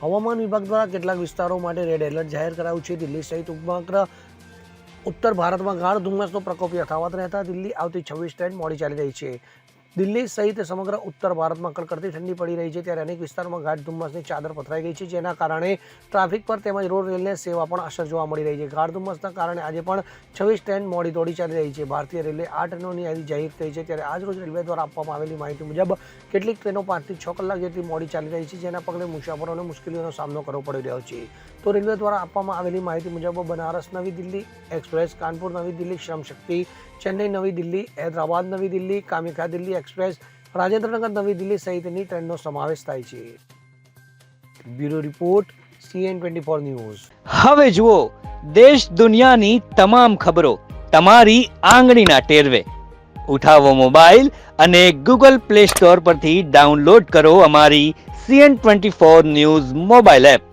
હવામાન વિભાગ દ્વારા કેટલાક વિસ્તારો માટે રેડ એલર્ટ જાહેર કરાયું છે. દિલ્હી સહિત ઉપમગ્ર ઉત્તર ભારતમાં ગાઢ ધુમ્મસનો પ્રકોપ યથાવત રહેતા દિલ્હી આવતી છવ્વીસ ટ્રેન મોડી ચાલી રહી છે. દિલ્હી સહિત સમગ્ર ઉત્તર ભારતમાં કડકડતી ઠંડી પડી રહી છે. ત્યારે અનેક વિસ્તારોમાં ગાઢ ધુમ્મસની ચાદર પથરાઈ ગઈ છે, જેના કારણે ટ્રાફિક પર તેમજ રોડ રેલને સેવા પણ અસર જોવા મળી રહી છે. ગાઢ ધુમ્મસના કારણે આજે પણ છવ્વીસ ટ્રેન મોડી દોડી ચાલી રહી છે. ભારતીય રેલવે આ ટ્રેનોની યાદી જાહેર થઈ છે. ત્યારે આજ રોજ રેલવે દ્વારા આપવામાં આવેલી માહિતી મુજબ કેટલીક ટ્રેનો પાંચથી છ કલાક જેટલી મોડી ચાલી રહી છે, જેના પગલે મુસાફરોને મુશ્કેલીઓનો સામનો કરવો પડી રહ્યો છે. તો રેલવે દ્વારા આપવામાં આવેલી માહિતી મુજબ બનારસ નવી દિલ્હી એક્સપ્રેસ, કાનપુર નવી દિલ્હી, શ્રમશક્તિ, ચેન્નઈ નવી દિલ્હી, હૈદરાબાદ નવી દિલ્હી કામિકા દિલ્હી એક્સપ્રેસ રાજેન્દ્રનગર નવી દિલ્હી સહિતની ટ્રેનનો સમાવેશ થાય છે. Bureau report, CN twenty four news. હવે જુઓ, દેશ દુનિયાની તમામ ખબરો તમારી આંગળીના ટેરવે. ઉઠાવો મોબાઈલ અને ગૂગલ પ્લે સ્ટોર પરથી ડાઉનલોડ કરો અમારી CN twenty four news mobile app.